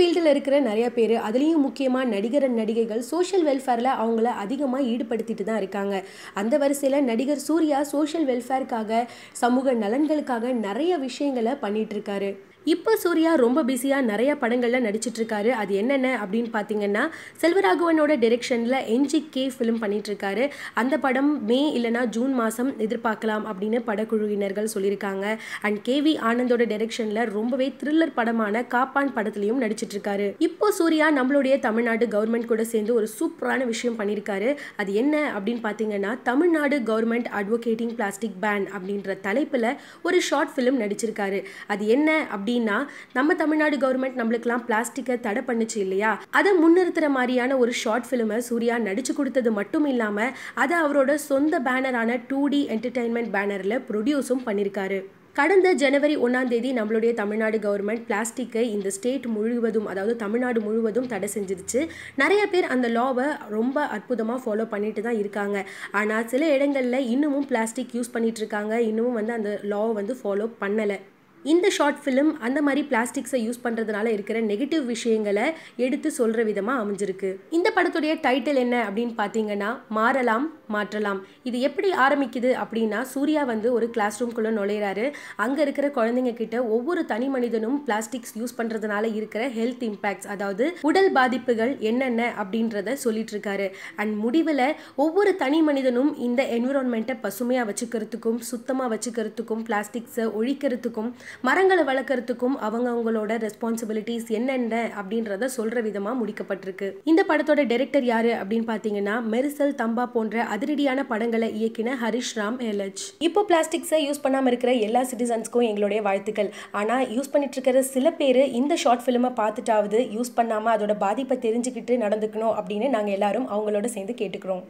ஃபீல்டில் இருக்கிற நிறைய பேர் அதுலேயும் முக்கியமாக நடிகர் நடிகைகள் சோஷியல் வெல்ஃபேரில் அவங்கள அதிகமாக ஈடுபடுத்திட்டு தான் இருக்காங்க. அந்த வரிசையில் நடிகர் சூர்யா சோஷியல் வெல்ஃபேருக்காக சமூக நலன்களுக்காக நிறைய விஷயங்களை பண்ணிகிட்ருக்காரு இப்போ சூர்யா ரொம்ப பிஸியாக நிறைய படங்களில் நடிச்சிட்ருக்காரு. அது என்னென்ன அப்படின்னு பார்த்தீங்கன்னா செல்வராகவனோட டிரெக்ஷனில் என்ஜிகே ஃபிலிம் பண்ணிகிட்ருக்காரு அந்த படம் மே இல்லைனா ஜூன் மாதம் எதிர்பார்க்கலாம் அப்படின்னு படக்குழுவினர்கள் சொல்லியிருக்காங்க. அண்ட் கேவி ஆனந்தோட டிரெக்ஷனில் ரொம்பவே த்ரில்லர் படமான காப்பான் படத்துலையும் நடிச்சிட்ருக்காரு. இப்போ சூர்யா நம்மளுடைய தமிழ்நாடு கவர்மெண்ட் கூட சேர்ந்து ஒரு சூப்பரான விஷயம் பண்ணியிருக்காரு. அது என்ன அப்படின்னு பார்த்தீங்கன்னா Tamil Nadu government advocating plastic ban அப்படின்ற தலைப்பில் ஒரு ஷார்ட் ஃபிலிம் நடிச்சிருக்காரு. அது என்ன அப்படி அப்படின்னா நம்ம தமிழ்நாடு கவர்மெண்ட் நம்மளுக்கெல்லாம் பிளாஸ்டிக்கை தடை பண்ணுச்சு இல்லையா? அதை முன்னிறுத்துற மாதிரியான ஒரு ஷார்ட் ஃபிலிமை சூர்யா நடிச்சு கொடுத்தது மட்டும் இல்லாமல் அதை அவரோட சொந்த பேனரான டூ டி என்டர்டைன்மெண்ட் பேனரில் ப்ரொடியூஸும் பண்ணியிருக்காரு கடந்த ஜனவரி ஒன்றாம் தேதி நம்மளுடைய தமிழ்நாடு கவர்மெண்ட் பிளாஸ்டிக்கை இந்த ஸ்டேட் முழுவதும் அதாவது தமிழ்நாடு முழுவதும் தடை செஞ்சிருச்சு. நிறைய பேர் அந்த லாவை ரொம்ப அற்புதமாக ஃபாலோ பண்ணிட்டு தான் இருக்காங்க. ஆனால் சில இடங்களில் இன்னமும் பிளாஸ்டிக் யூஸ் பண்ணிட்டு இருக்காங்க. இன்னமும் வந்து அந்த லாவை வந்து ஃபாலோ பண்ணலை. இந்த ஷார்ட் ஃபிலிம் அந்த மாதிரி பிளாஸ்டிக்ஸை யூஸ் பண்ணுறதுனால இருக்கிற நெகட்டிவ் விஷயங்களை எடுத்து சொல்கிற விதமாக அமைஞ்சிருக்கு. இந்த படத்துடைய டைட்டில் என்ன அப்படின்னு பார்த்தீங்கன்னா மாறலாம் மாற்றலாம். இது எப்படி ஆரம்பிக்குது அப்படின்னா சூர்யா வந்து ஒரு கிளாஸ் ரூம்குள்ளே நுழையிறாரு. அங்கே இருக்கிற குழந்தைங்க கிட்ட ஒவ்வொரு தனி மனிதனும் பிளாஸ்டிக்ஸ் யூஸ் பண்ணுறதுனால இருக்கிற ஹெல்த் இம்பேக்ட்ஸ் அதாவது உடல் பாதிப்புகள் என்னென்ன அப்படின்றத சொல்லிட்டு இருக்காரு அண்ட் முடிவில் ஒவ்வொரு தனி மனிதனும் இந்த என்விரான்மெண்ட்டை பசுமையாக வச்சுக்கிறதுக்கும் சுத்தமாக வச்சுக்கிறதுக்கும் பிளாஸ்டிக்ஸை ஒழிக்கிறதுக்கும் மரங்களை வளர்க்குறதுக்கும் அவங்க அவங்களோட ரெஸ்பான்சிபிலிட்டிஸ் என்னென்ன அப்படின்றத சொல்ற விதமா முடிக்கப்பட்டிருக்கு. இந்த படத்தோட டைரக்டர் யாரு அப்படின்னு பார்த்தீங்கன்னா மெரிசல் தம்பா போன்ற அதிரடியான படங்களை இயக்கின ஹரிஷ் ராம் ஹெலஜ் இப்போ பிளாஸ்டிக்ஸை யூஸ் பண்ணாம இருக்கிற எல்லா சிட்டிசன்ஸ்க்கும் எங்களுடைய வாழ்த்துக்கள். ஆனா யூஸ் பண்ணிட்டு இருக்கிற சில பேர் இந்த ஷார்ட் ஃபிலிமை பார்த்துட்டாவது யூஸ் பண்ணாம அதோட பாதிப்பை தெரிஞ்சுக்கிட்டு நடந்துக்கணும் அப்படின்னு நாங்க எல்லாரும் அவங்களோட சேர்ந்து கேட்டுக்கிறோம்.